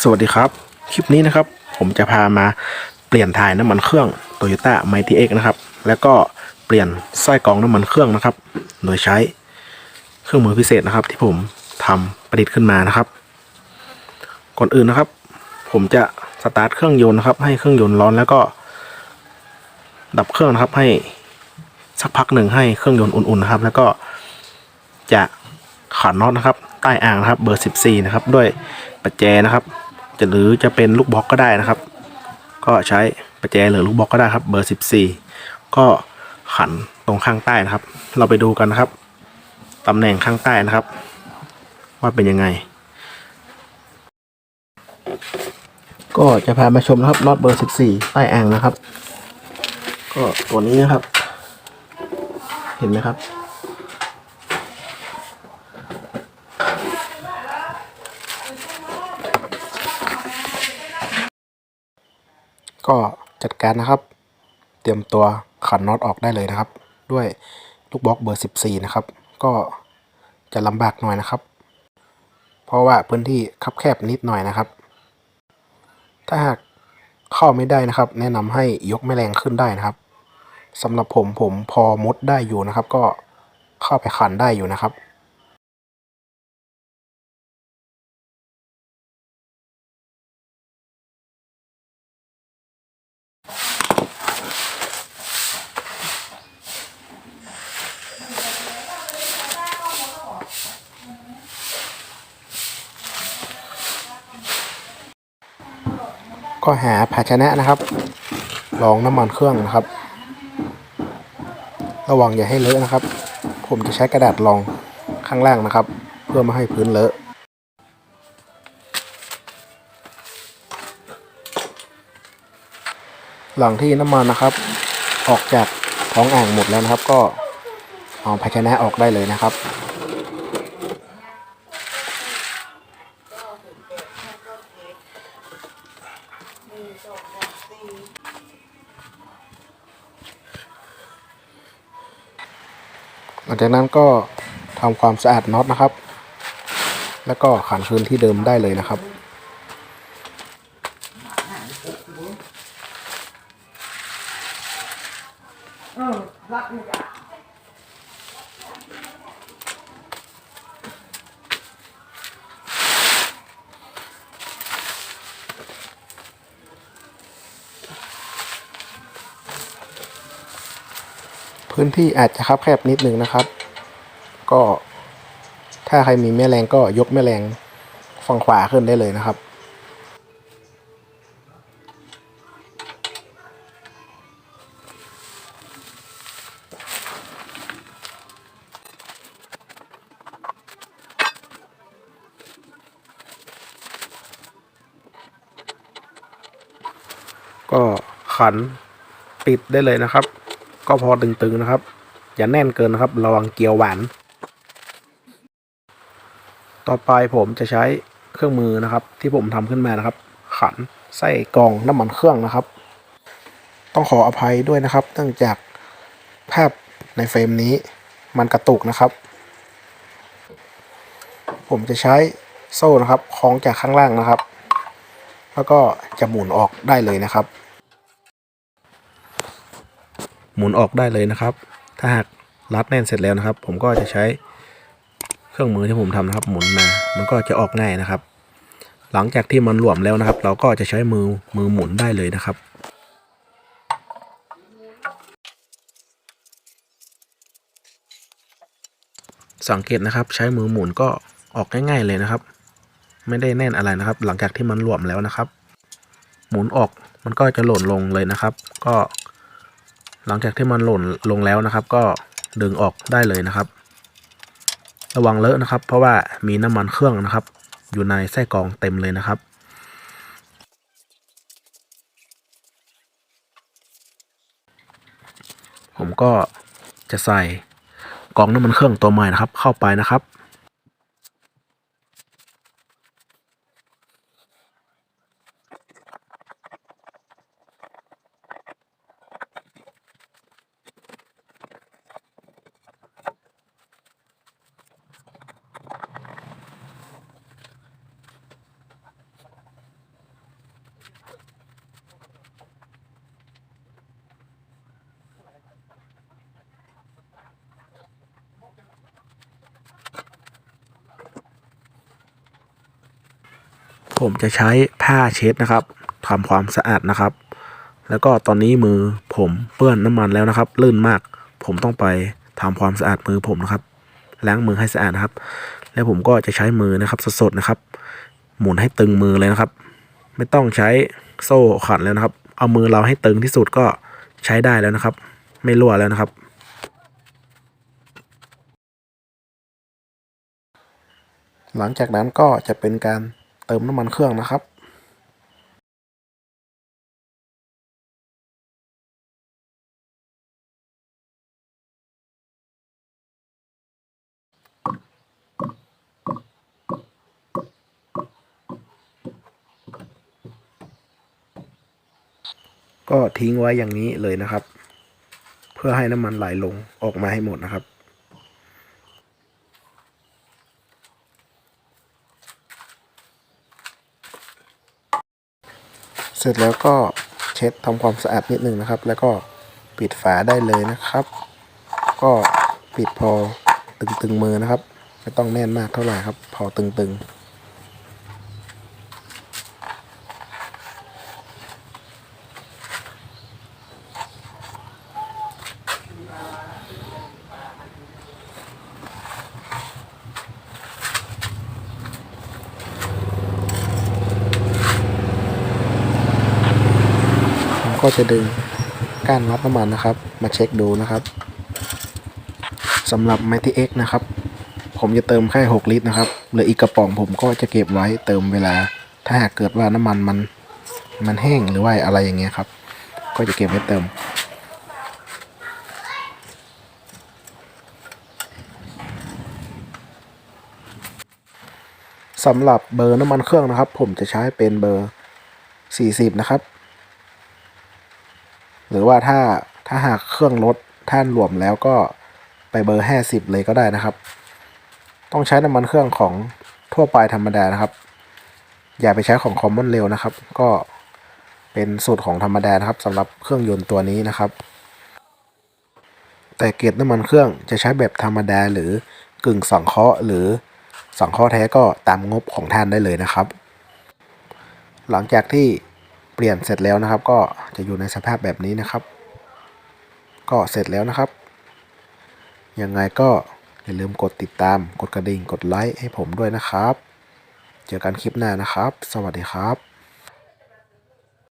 สวัสดีครับ คลิปนี้นะครับ ผมจะพามาเปลี่ยนถ่ายน้ำมันเครื่อง Toyota m i g h t y X นะครับ แล้วก็เปลี่ยนไส้กรองน้ำมันเครื่องนะครับ โดยใช้เครื่องมือพิเศษนะครับ ที่ผมทำประดิษฐ์ขึ้นมานะครับ ก่อนอื่นนะครับ ผมจะสตาร์ทเครื่องยนต์นะครับ ให้เครื่องยนต์ร้อนแล้วก็ ดับเครื่องนะครับให้สักพักหนึ่งให้เครื่องยนต์อุ่นๆนะครับ แล้วก็จะ ขันน็อตนะครับ ใต้อ่างนะครับ เบอร์ 14 นะครับ ด้วยประแจนะครับ จะหรือจะเป็นลูกบล็อกก็ได้นะครับ ก็ใช้ประแจหรือลูกบล็อกก็ได้ครับ เบอร์ 14 ก็ขันตรงข้างใต้นะครับ เราไปดูกันนะครับตำแหน่งข้างใต้นะครับ ว่าเป็นยังไง ก็จะพามาชมนะครับน็อตเบอร์ 14 ใต้อ่างนะครับ ก็ตัวนี้นะครับ เห็นไหมครับ ก็จัดการนะครับ เตรียมตัวขันน็อตออกได้เลยนะครับ ด้วยลูกบล็อกเบอร์ 14 นะครับ ก็จะลำบากหน่อยนะครับ เพราะว่าพื้นที่คับแคบนิดหน่อยนะครับ ถ้าหากเข้าไม่ได้นะครับ แนะนำให้ยกแม่แรงขึ้นได้นะครับสำหรับผมผมพอมุดได้อยู่นะครับ ก็เข้าไปขันได้อยู่นะครับ ก็หาภาชนะนะครับรองน้ำมันเครื่องนะครับ ระวังอย่าให้เลอะนะครับ ผมจะใช้กระดาษรองข้างล่างนะครับ เพื่อไม่ให้พื้นเลอะหลังที่น้ำมันนะครับ ออกจากท้องอ่างหมดแล้วนะครับ ก็เอาภาชนะออกได้เลยนะครับ หลังจากนั้นก็ทำความสะอาดน็อตนะครับ แล้วก็ขันคืนที่เดิมได้เลยนะครับ พื้นที่อาจจะคับแคบนิดนึงนะครับ ก็ถ้าใครมีแม่แรงก็ยกแม่แรงฝั่งขวาขึ้นได้เลยนะครับ ก็ขันปิดได้เลยนะครับ ก็พอตึงๆนะครับ อย่าแน่นเกินนะครับ ระวังเกลียวหวาน ต่อไปผมจะใช้เครื่องมือนะครับ ที่ผมทำขึ้นมานะครับ ขันใส่กล่องน้ำมันเครื่องนะครับ ต้องขออภัยด้วยนะครับ เนื่องจากภาพในเฟรมนี้มันกระตุกนะครับ ผมจะใช้โซ่นะครับคล้องจากข้างล่างนะครับ แล้วก็จะหมุนออกได้เลยนะครับ หมุนออกได้เลยนะครับ ถ้าหากรัดแน่นเสร็จแล้วนะครับ ผมก็จะใช้เครื่องมือที่ผมทำนะครับ หมุนมามันก็จะออกง่ายนะครับ หลังจากที่มันหลวมแล้วนะครับ เราก็จะใช้มือมือหมุนได้เลยนะครับสังเกตนะครับใช้มือหมุนก็ออกง่ายๆเลยนะครับ ไม่ได้แน่นอะไรนะครับ หลังจากที่มันหลวมแล้วนะครับ หมุนออกมันก็จะหล่นลงเลยนะครับ ก็ หลังจากที่มันหล่นลงแล้วนะครับ ก็ดึงออกได้เลยนะครับ ระวังเลอะนะครับ เพราะว่ามีน้ำมันเครื่องนะครับ อยู่ในไส้กรองเต็มเลยนะครับผมก็จะใส่กองน้ำมันเครื่องตัวใหม่นะครับ เข้าไปนะครับ ผมจะใช้ผ้าเช็ดนะครับทำความสะอาดนะครับ แล้วก็ตอนนี้มือผมเปื้อนน้ำมันแล้วนะครับ ลื่นมาก ผมต้องไปทำความสะอาดมือผมนะครับ ล้างมือให้สะอาดนะครับ แล้วผมก็จะใช้มือนะครับสดๆนะครับ หมุนให้ตึงมือเลยนะครับ ไม่ต้องใช้โซ่ขันแล้วนะครับ เอามือเราให้ตึงที่สุดก็ใช้ได้แล้วนะครับ ไม่รั่วแล้วนะครับหลังจากนั้นก็จะเป็นการ เติมน้ำมันเครื่องนะครับก็ทิ้งไว้อย่างนี้เลยนะครับ เพื่อให้น้ำมันไหลลงออกมาให้หมดนะครับ เสร็จแล้วก็เช็ดทำความสะอาดนิดนึงนะครับ แล้วก็ปิดฝาได้เลยนะครับ ก็ปิดพอตึงๆมือนะครับ ไม่ต้องแน่นมากเท่าไหร่ครับ พอตึงๆ ก็จะดึงก้านน็อตน้ำมันนะครับ มาเช็คดูนะครับสำหรับ m i g h t X นะครับ ผมจะเติมแค่ 6 ลิตรนะครับเหลืออีกกระป๋องผมก็จะเก็บไว้เติมเวลา ถ้าหากเกิดว่าน้ำมันมันมันแห้งหรือว่าอะไรอย่างเงี้ยครับ ก็จะเก็บไว้เติม สำหรับเบอร์น้ำมันเครื่องนะครับ ผมจะใช้เป็นเบอร์ 40 นะครับ หรือว่าถ้าถ้าหากเครื่องรถท่านรวมแล้วก็ไปเบอร์ 50 เลยก็ได้นะครับ ต้องใช้น้ำมันเครื่องของทั่วไปธรรมดานะครับ อย่าไปใช้ของคอมมอนเร็วนะครับ ก็เป็นสูตรของธรรมดานะครับสำหรับเครื่องยนต์ตัวนี้นะครับ แต่เกรน้ำมันเครื่องจะใช้แบบธรรมดาหรือกึ่งสังเคราะห์หรือสังเคราะห์แท้ก็ตามงบของท่านได้เลยนะครับ หลังจากที่ เปลี่ยนเสร็จแล้วนะครับ ก็จะอยู่ในสภาพแบบนี้นะครับ ก็เสร็จแล้วนะครับ ยังไงก็อย่าลืมกดติดตาม กดกระดิ่ง กดไลค์ให้ผมด้วยนะครับ เจอกันคลิปหน้านะครับ สวัสดีครับ